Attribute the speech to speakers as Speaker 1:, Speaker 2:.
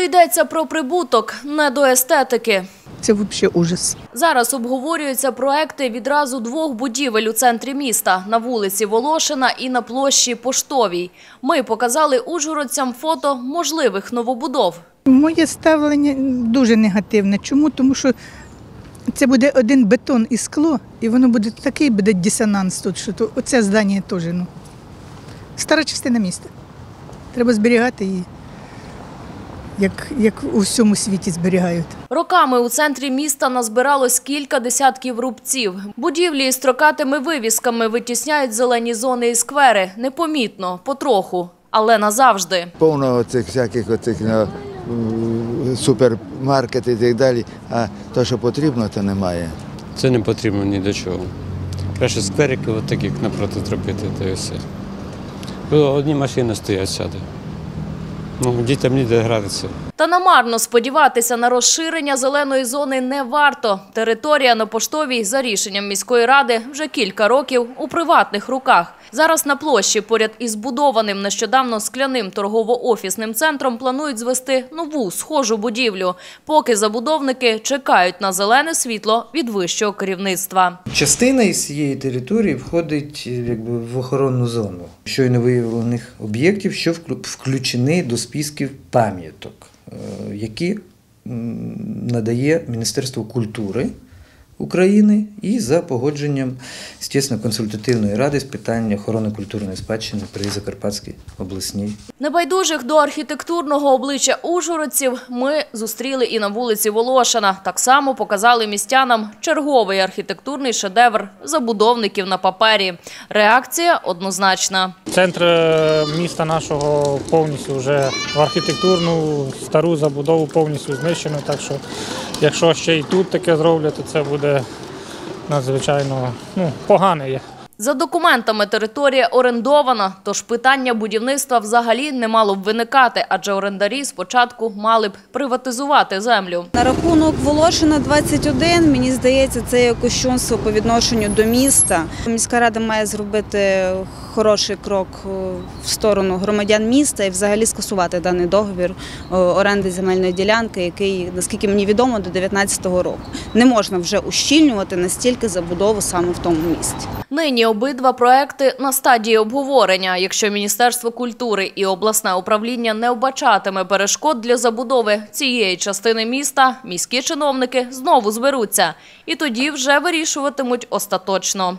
Speaker 1: Коли йдеться про прибуток, не до естетики.
Speaker 2: Це взагалі ужас.
Speaker 1: Зараз обговорюються проекти відразу двох будівель у центрі міста на вулиці Волошина і на площі Поштовій. Ми показали ужгородцям фото можливих новобудов.
Speaker 2: Моє ставлення дуже негативне. Чому? Тому що це буде один бетон і скло, і воно буде такий буде дисонанс тут, що то, оце здання теж. Ну, стара частина міста. Треба зберігати її, як, як у всьому світі зберігають.
Speaker 1: Роками у центрі міста назбиралось кілька десятків рубців. Будівлі із строкатими вивісками витісняють зелені зони і сквери. Непомітно, потроху, але назавжди.
Speaker 3: повно цих всяких оцих ну, супермаркетів і так далі. А то, що потрібно, то немає.
Speaker 4: Це не потрібно ні до чого. Краще скверики, от таких напроти зробити, та й все. Одні машини стоять сяде. Ну, дітям ніде гратися.
Speaker 1: Та намарно сподіватися на розширення зеленої зони не варто. Територія на поштовій за рішенням міської ради вже кілька років у приватних руках. Зараз на площі поряд із будованим нещодавно скляним торгово-офісним центром планують звести нову схожу будівлю, поки забудовники чекають на зелене світло від вищого керівництва.
Speaker 5: Частина із цієї території входить е, якби, в охоронну зону щойно виявлених об'єктів, що вклю- включені до списків пам'яток, е, які надає Міністерство культури України і за погодженням звісно, консультативної ради з питань охорони культурної спадщини при Закарпатській обласній
Speaker 1: Небайдужих до архітектурного обличчя ужгородців ми зустріли і на вулиці Волошина. Так само показали містянам черговий архітектурний шедевр забудовників на папері. Реакція однозначна.
Speaker 6: Центр е, міста нашого повністю вже в архітектурну стару забудову повністю знищено. Так що, якщо ще і тут таке зроблять, то це буде надзвичайно ну, погане є.
Speaker 1: За документами територія орендована, тож питання будівництва взагалі не мало б виникати, адже орендарі спочатку мали б приватизувати землю.
Speaker 7: На рахунок Волошина 21, мені здається, це є кощунство по відношенню до міста. Міська рада має зробити хороший крок е, в сторону громадян міста і взагалі скасувати даний договір е, оренди земельної ділянки, який, наскільки мені відомо, до 2019 року. Не можна вже ущільнювати настільки забудову саме в тому місті.
Speaker 1: Нині обидва проекти на стадії обговорення. Якщо Міністерство культури і обласне управління не вбачатиме перешкод для забудови цієї частини міста, міські чиновники знову зберуться і тоді вже вирішуватимуть остаточно.